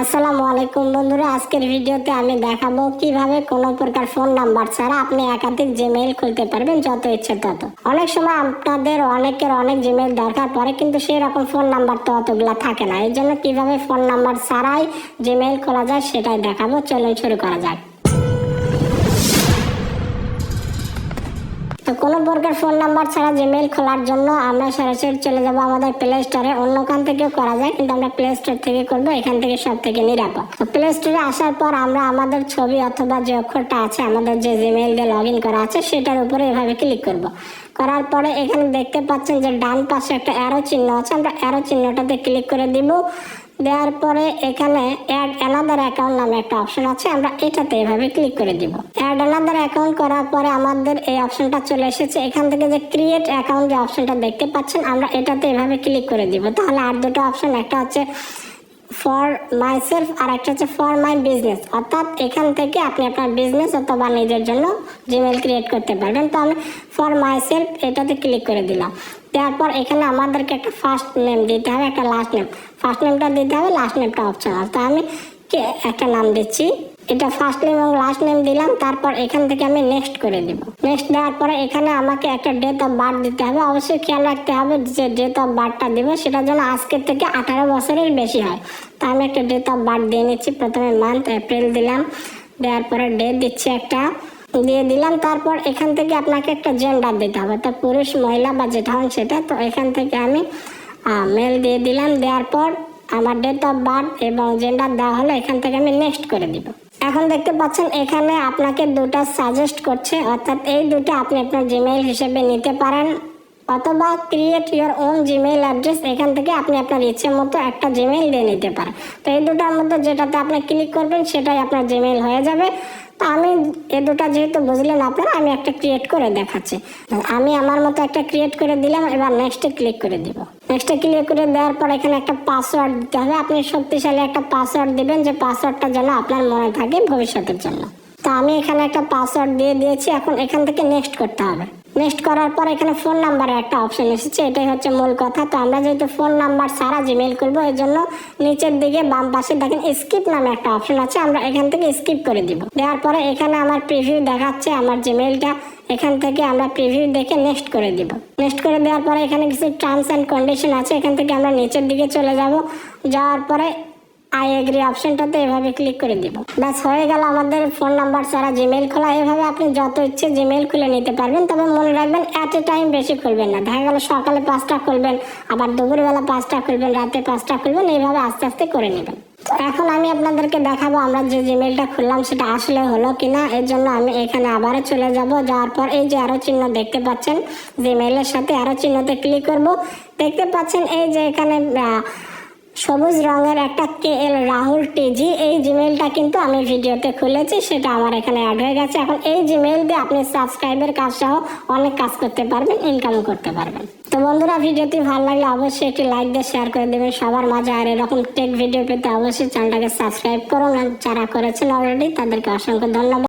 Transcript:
আসসালামু আলাইকুম বন্ধুরা, আজকের ভিডিওতে আমি দেখাবো কীভাবে কোনো প্রকার ফোন নাম্বার ছাড়া আপনি একাধিক জিমেইল খুলতে পারবেন যত ইচ্ছে তত। অনেক সময় আপনাদের অনেকের অনেক জিমেইল দরকার পরে কিন্তু সেই রকম ফোন নাম্বার তো অতগুলা থাকে না। এই জন্য কীভাবে ফোন নাম্বার ছাড়াই জিমেইল খোলা যায় সেটাই দেখাবো। চলুন শুরু করা যাক। তো কোনো প্রকার ফোন নাম্বার ছাড়া জিমেইল খোলার জন্য আমরা সরাসরি চলে যাব আমাদের প্লে স্টোরে অন্য কান থেকেও করা যায়, কিন্তু আমরা প্লে স্টোর থেকে করব, এখান থেকে সব থেকে নিরাপদ। তো প্লে স্টোরে আসার পর আমরা আমাদের ছবি অথবা যে অক্ষরটা আছে, আমাদের যে জিমেইল দিয়ে লগ ইন করা আছে, সেটার উপরে এভাবে ক্লিক করব। করার পরে এখানে দেখতে পাচ্ছেন যে ডান পাশে একটা অ্যারো চিহ্ন আছে, আমরা অ্যারো চিহ্নটাতে ক্লিক করে দিব। দেওয়ার পরে এখানে অ্যাড অ্যানাদার অ্যাকাউন্ট নামে একটা অপশন আছে, আমরা এটাতে এভাবে ক্লিক করে দিব। অ্যাড অ্যানাদার অ্যাকাউন্ট করার পরে আমাদের এই অপশনটা চলে এসেছে। এখান থেকে যে ক্রিয়েট অ্যাকাউন্ট যে অপশনটা দেখতে পাচ্ছেন, আমরা এটাতে এভাবে ক্লিক করে দিব। তাহলে আর দুটো অপশন একটা হচ্ছে ফর মাই সেলফ আর একটা হচ্ছে ফর মাই বিজনেস অর্থাৎ এখান থেকে আপনি আপনার বিজনেস অথবা নিজের জন্য জিমেল ক্রিয়েট করতে পারবেন। তো আমি ফর মাই সেলফ এটাতে ক্লিক করে দিলাম। তারপর পর এখানে আমাদেরকে একটা ফার্স্ট নেম দিতে হবে, একটা লাস্ট নেম ফার্স্ট নেমটা দিতে হবে লাস্ট নেমটা অপশনাল তো আমি একটা নাম দিচ্ছি। এটা ফার্স্ট নেম এবং লাস্ট নেম দিলাম, তারপর এখান থেকে আমি নেক্সট করে দিব। নেক্সট দেওয়ার পরে এখানে আমাকে একটা ডেট অফ বার্থ দিতে হবে। অবশ্যই খেয়াল রাখতে হবে যে ডেট অফ বার্থটা দিব, সেটা যেন আজকের থেকে আঠারো বছরের বেশি হয়। তা আমি একটা ডেট অফ বার্থ দিয়ে নিচ্ছি, প্রথমে মান্থ এপ্রিল দিলাম। দেওয়ার পরে ডেট দিচ্ছি একটা, দিয়ে দিলাম। তারপর এখান থেকে আপনাকে একটা জেন্ডার দিতে হবে। তো পুরুষ, মহিলা বা যেটা হন সেটা, তো এখান থেকে আমি মেল দিয়ে দিলাম। দেওয়ার পর আমার ডেট অফ বার্থ এবং জেন্ডার দেওয়া হলো এখান থেকে আমি নেক্সট করে দিব। এখন দেখতে পাচ্ছেন এখানে আপনাকে দুটা সাজেস্ট করছে, অর্থাৎ এই দুটো আপনি আপনার জিমেইল হিসেবে নিতে পারেন। অথবা create your own Gmail address এখান থেকে আপনি আপনার ইচ্ছে মতো একটা জিমেইল দিয়ে নিতে পারেন। তো এই দুটার মধ্যে যেটাতে আপনি ক্লিক করবেন, সেটাই আপনার জিমেইল হয়ে যাবে। তো আমি এ দুটা যেহেতু বুঝলেন আপনারা, আমি একটা ক্রিয়েট করে দেখাচ্ছি। আমি আমার মতো একটা ক্রিয়েট করে দিলাম, এবার নেক্সটে ক্লিক করে দিব। নেক্সটে ক্লিক করে দেওয়ার পর এখানে একটা পাসওয়ার্ড দিতে হবে। আপনি শক্তিশালী একটা পাসওয়ার্ড দিবেন, যে পাসওয়ার্ডটা যেন আপনার মনে থাকে ভবিষ্যতের জন্য। তো আমি এখানে একটা পাসওয়ার্ড দিয়ে দিয়েছি, এখন এখান থেকে নেক্সট করতে হবে। নেক্সট করার পর এখানে ফোন নাম্বারের একটা অপশন এসেছে, এটাই হচ্ছে মূল কথা। তো আমরা যেহেতু ফোন নাম্বার সারা জিমেল করব এর জন্য নিচের দিকে বাম পাশে দেখেন স্কিপ নামে একটা অপশন আছে, আমরা এখান থেকে স্কিপ করে দিব। দেওয়ার পরে এখানে আমার প্রিভিউ দেখাচ্ছে আমার জিমেলটা এখান থেকে আমরা প্রিভিউ দেখে নেক্সট করে দিব। নেক্সট করে দেওয়ার পরে এখানে কিছু টার্মস অ্যান্ড কন্ডিশন আছে, এখান থেকে আমরা নিচের দিকে চলে যাব। যাওয়ার পরে আই এগ্রি অপশনটাতে এভাবে ক্লিক করে দিব। ব্যাস, হয়ে গেল আমাদের ফোন নাম্বার ছাড়া জিমেল খোলা। এভাবে আপনি যত ইচ্ছে জিমেল খুলে নিতে পারবেন, তবে মনে রাখবেন অ্যাট এ টাইম বেশি খুলবেন না। দেখা গেল সকালে পাঁচটা খুলবেন, আবার দুপুরবেলা পাঁচটা খুলবেন, রাতে পাঁচটা খুলবেন, এইভাবে আস্তে আস্তে করে নেবেন। এখন আমি আপনাদেরকে দেখাবো আমরা যে জিমেলটা খুললাম সেটা আসলে হলো কিনা। এর জন্য আমি এখানে আবারও চলে যাব। যাওয়ার পর এই যে আরও চিহ্ন দেখতে পাচ্ছেন জিমেলের সাথে আরও চিহ্নতে ক্লিক করব। দেখতে পাচ্ছেন এই যে এখানে সবুজ রঙের একটা কে এল রাহুল টিজি। এই জিমেলটা কিন্তু আমি ভিডিওতে খুলেছি, সেটা আমার এখানে অ্যাড হয়ে গেছে। এখন এই জিমেল দিয়ে আপনি সাবস্ক্রাইবের কাজ সহ অনেক কাজ করতে পারবেন ইনকাম করতে পারবেন। তো বন্ধুরা, ভিডিওটি ভালো লাগলে অবশ্যই একটি লাইক দিয়ে শেয়ার করে দেবেন সবার মাঝে। আর এরকম টেক ভিডিও পেতে অবশ্যই চ্যানেলটাকে সাবস্ক্রাইব করুন। যারা করেছেন অলরেডি তাদেরকে অসংখ্য ধন্যবাদ।